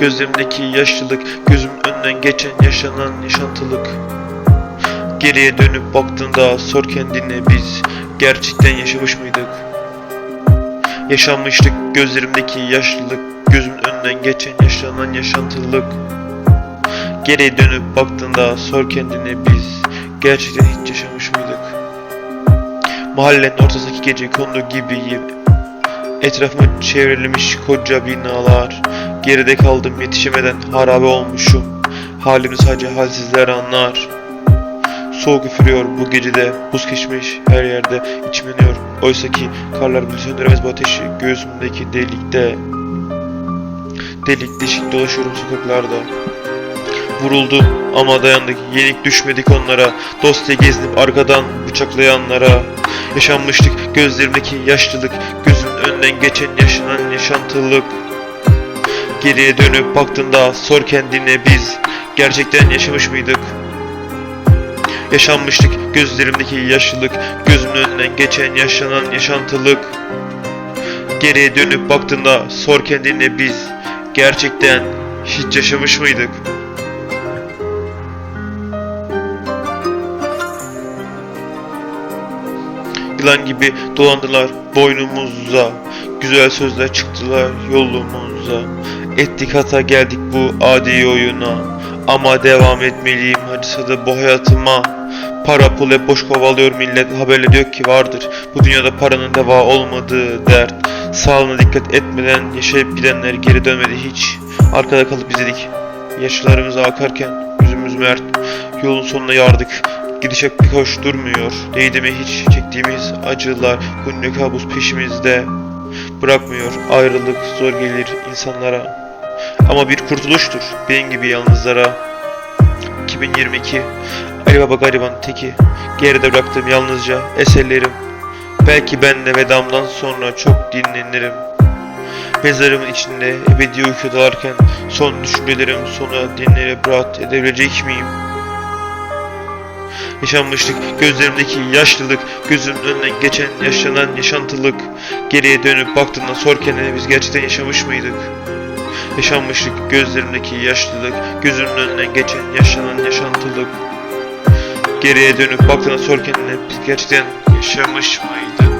gözlerimdeki yaşlılık Gözümün önünden geçen yaşanan yaşantılık Geriye dönüp baktığında sor kendine biz gerçekten yaşamış mıydık? Yaşanmışlık gözlerimdeki yaşlılık Gözümün önünden geçen yaşanan yaşantılık Geriye dönüp baktığında sor kendine biz gerçekten hiç yaşamış mıydık? Mahallenin ortasındaki gece kondu gibiyim Etrafımı çevrelemiş koca binalar Geride kaldım yetişemeden harabe olmuşum. Halimi sadece halsizler anlar. Soğuk üfürüyor bu gecede Buz geçmiş her yerde yanıyor Oysa ki karlar bile söndüremez bu ateşi Göğsümdeki delikte. Delik deşik dolaşıyorum sokaklarda. Vuruldum ama dayandık Yenik düşmedik onlara. Dosya gezinip arkadan bıçaklayanlara. Yaşanmışlık gözlerimdeki yaşlılık Gözümün önünden geçen yaşanan yaşantılık Geriye dönüp baktığında sor kendine biz Gerçekten yaşamış mıydık? Yaşanmışlık gözlerimdeki yaşlılık Gözümün önünden geçen yaşanan yaşantılık Geriye dönüp baktığında sor kendine biz Gerçekten hiç yaşamış mıydık? Yılan gibi dolandılar boynumuza Güzel sözler çıktılar yolumuza Ettik hata geldik bu adi oyuna. Ama devam etmeliyim acısa da bu hayatıma. Para pul hep boş kovalıyor millet haberle diyor ki vardır. Bu dünyada paranın deva olmadığı dert. Sağlığına dikkat etmeden yaşayıp gidenler geri dönmedi hiç. Arkada kalıp izledik. Yaşlarımız akarken yüzümüz mert. Yolun sonuna yardık. Gidişe bir hoş durmuyor Değdi mi hiç çektiğimiz acılar. Günlük kabus peşimizde Bırakmıyor. Ayrılık zor gelir insanlara. Ama bir kurtuluştur benim gibi yalnızlara. 2022 Ali Baba gariban teki. Geride bıraktığım yalnızca eserlerim. Belki ben de vedamdan sonra çok dinlenirim. Mezarımın içinde ebedi uyku dalarken Son düşüncelerim sona dinlenip rahat edebilecek miyim? Yaşanmışlık, gözlerimdeki yaşlılık, gözümün önünden geçen yaşanan yaşantılık. Geriye dönüp baktığında sor kendine biz gerçekten yaşamış mıydık? Yaşanmışlık, gözlerimdeki yaşlılık, gözümün önünden geçen yaşanan yaşantılık. Geriye dönüp baktığında sor kendine biz gerçekten yaşamış mıydık?